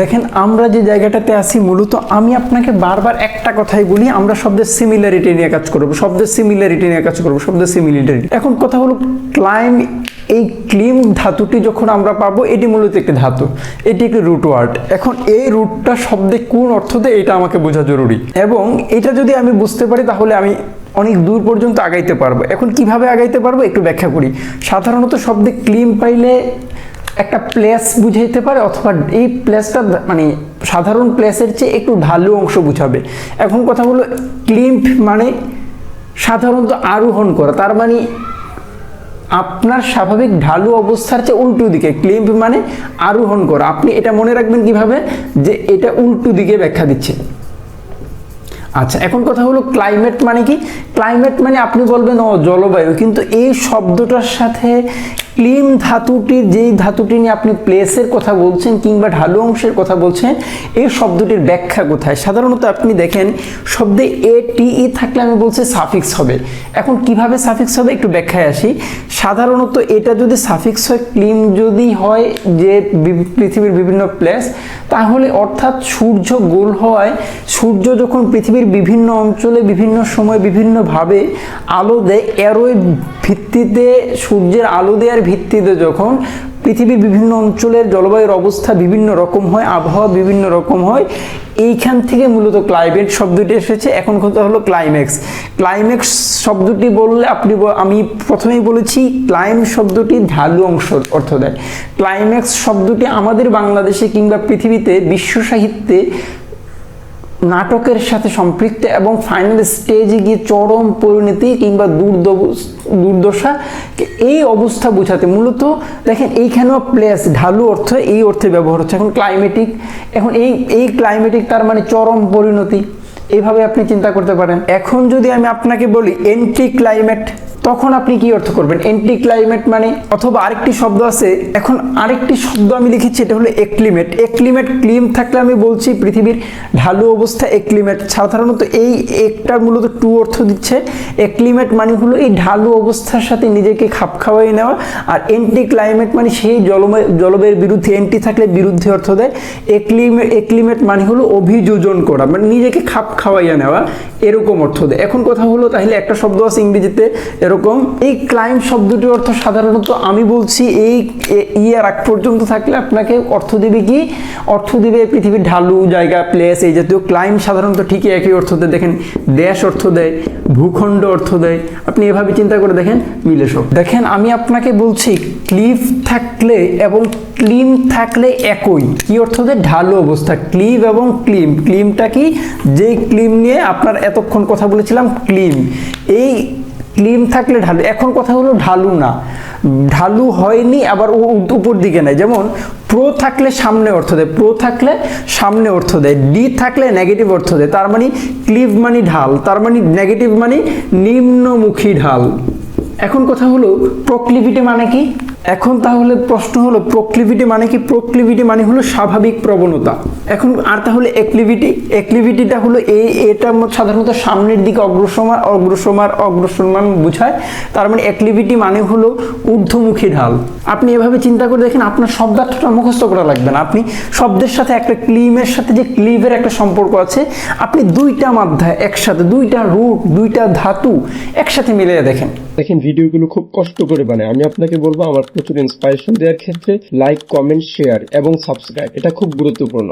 দেখেন, আমরা যে জায়গাটাতে আছি, মূলত আমি আপনাকে বারবার একটা কথাই বলি, আমরা শব্দের সিমিলারিটি নিয়ে কাজ করব, শব্দের সিমিলারিটি নিয়ে কাজ করব, শব্দের সিমিলারিটি এখন কথা হলো ক্লাইম এই ক্লিম ধাতুটি যখন আমরা পাবো, এটি মূলত একটি ধাতু, এটি একটি রুট ওয়ার্ড এখন এই রুটটা শব্দে কোন অর্থ দেয়, এটা আমাকে বোঝা জরুরি। এবং এটা যদি আমি বুঝতে পারি, তাহলে আমি অনেক দূর পর্যন্ত আগাইতে পারব। এখন কীভাবে আগাইতে পারব, একটু ব্যাখ্যা করি। সাধারণত শব্দে ক্লিম পাইলে একটা প্লেস বুঝাইতে পারে অথবা এই প্লেসটা মানে সাধারণ প্লেসের চেয়ে একটু ঢালু অংশ বুঝাবে। এখন কথা হলো ক্লিম্প মানে সাধারণত আরোহণ করা। তার মানে আপনার স্বাভাবিক ঢালু অবস্থার চেয়ে উল্টো দিকে ক্লিম্প মানে আরোহণ করা। আপনি এটা মনে রাখবেন কীভাবে? যে এটা উল্টো দিকে ব্যাখ্যা দিচ্ছে। আচ্ছা এখন কথা হলো ক্লাইমেট মানে কি? ক্লাইমেট মানে আপনি বলবেন, ও, জলবায়ু। কিন্তু এই শব্দটার সাথে ক্লিম ধাতুটির, যেই ধাতুটি নিয়ে আপনি প্লেসের কথা বলছেন কিংবা ঢালু অংশের কথা বলছেন, এই শব্দটির ব্যাখ্যা কোথায়? সাধারণত আপনি দেখেন, শব্দে এ টি ই থাকলে আমি বলছি সাফিক্স হবে। এখন কীভাবে সাফিক্স হবে একটু ব্যাখ্যায় আসি। সাধারণত এটা যদি সাফিক্স হয়, ক্লিম যদি হয় যে পৃথিবীর বিভিন্ন প্লেস তাহলে অর্থাৎ সূর্য গোল হওয়ায় সূর্য যখন পৃথিবীর বিভিন্ন অঞ্চলে, বিভিন্ন সময়, বিভিন্নভাবে আলো দেয়। এরোই ভিত্তিতে, সূর্যের আলো দেওয়ার ভিত্তিতে যখন পৃথিবীর বিভিন্ন অঞ্চলের জলবায়ুর অবস্থা বিভিন্ন রকম হয়, আবহাওয়া বিভিন্ন রকম হয়, এইখান থেকে মূলত ক্লাইমেট শব্দটি এসেছে। এখন কথা হলো ক্লাইম্যাক্স ক্লাইম্যাক্স শব্দটি বললে আপনি আমি প্রথমেই বলেছি ক্লাইম শব্দটি ঢালু অংশ অর্থ দেয়। ক্লাইম্যাক্স শব্দটি আমাদের বাংলাদেশে কিংবা পৃথিবীতে বিশ্ব সাহিত্যে নাটকের সাথে সম্পৃক্ত এবং ফাইনাল স্টেজে গিয়ে চরম পরিণতি কিংবা দুর্দশা, এই অবস্থা বোঝাতে মূলত দেখেন এইখানেও প্লেস ঢালু অর্থ এই অর্থে ব্যবহার হচ্ছে। এখন ক্লাইমেটিক এখন এই এই ক্লাইমেটিক তার মানে চরম পরিণতি। এইভাবে আপনি চিন্তা করতে পারেন। এখন যদি আমি আপনাকে বলি এন্টি ক্লাইমেট তখন আপনি কি অর্থ করবেন? এন্টি ক্লাইমেট মানে? অথবা আরেকটি শব্দ আছে, এখন আরেকটি শব্দ আমি লিখেছি, এটা হলো এক্লিমেট এক্লিমেট ক্লিম থাকলে আমি বলছি পৃথিবীর ঢালু অবস্থা এক্লিমেট সাধারণত এই একটা মূলত টু অর্থ দিচ্ছে। এক্লিমেট মানে হলো এই ঢালু অবস্থার সাথে নিজেকে খাপ খাওয়াই নেওয়া। আর এন্টি ক্লাইমেট মানে সেই জলময়, জলবায়ুর বিরুদ্ধে এন্টি থাকলে বিরুদ্ধে অর্থ দেয়। এক্লিমেট এক্লিমেট মানে হলো অভিযোজন করা মানে নিজেকে খাপ খাওয়াইয়া নেওয়া। এরকম অর্থ দেয়। এখন কথা হলো, তাহলে একটা শব্দ আছে ইংরেজিতে, এরকম এই ক্লাইম শব্দটির অর্থ সাধারণত আমি বলছি, এই ইয়ার আগ পর্যন্ত থাকলে আপনাকে অর্থ দিবে কি? অর্থ দিবে পৃথিবীর ঢালু, জায়গা প্লেস এই জাতীয় ক্লাইম সাধারণত ঠিকই একই অর্থ দেয় দেখেন, দেশ অর্থ দেয়, ভূখণ্ড অর্থ দেয়। আপনি এভাবে চিন্তা করে দেখেন, মিলে সব। দেখেন, আমি আপনাকে বলছি ক্লিফ থাকলে এবং ক্লিম থাকলে একই। কি অর্থ দেয়? ঢালু অবস্থা। ক্লিভ এবং ক্লিম ক্লিমটা কি? যেই ক্লিম নিয়ে আপনার এতক্ষণ কথা বলেছিলাম ক্লিম এই ক্লিম থাকলে ঢালু, এখন কথা হলো ঢালু না। ঢালু হয়নি, আবার উপর দিকে নেয়। যেমন, প্রো থাকলে সামনে অর্থ দেয়, প্রো থাকলে সামনে অর্থ দেয়, ডি থাকলে নেগেটিভ অর্থ দেয়, তার মানে ক্লিভ মানে ঢাল, তার মানে নেগেটিভ মানে নিম্নমুখী ঢাল। এখন কথা হলো প্রক্লিভিটি মানে কি? এখন তাহলে প্রশ্ন হলো প্রক্লিভিটি মানে কি? প্রক্লিভিটি মানে হলো স্বাভাবিক প্রবণতা। এখন আর তাহলে এক্লিভিটি এক্লিভিটিটা হলো এই এটা সাধারণত সামনের দিকে অগ্রসমার অগ্রসমার, অগ্রসমান বোঝায়। তার মানে এক্লিভিটি মানে হলো ঊর্ধ্বমুখী ঢাল। আপনি এভাবে চিন্তা করে দেখেন, আপনার শব্দার্থটা মুখস্থ করা লাগবে না। আপনি শব্দের সাথে একটা ক্লিমের সাথে যে ক্লিভের একটা সম্পর্ক আছে, আপনি দুইটা মাধ্যায় একসাথে, দুইটা রুট দুইটা ধাতু একসাথে মিলিয়ে দেখেন। দেখেন ভিডিওগুলো খুব কষ্ট করে বানায়। আমি আপনাকে বলব, আমার প্রচুর ইন্সপাইরেশন দেওয়ার ক্ষেত্রে লাইক কমেন্ট শেয়ার এবং সাবস্ক্রাইব এটা খুব গুরুত্বপূর্ণ।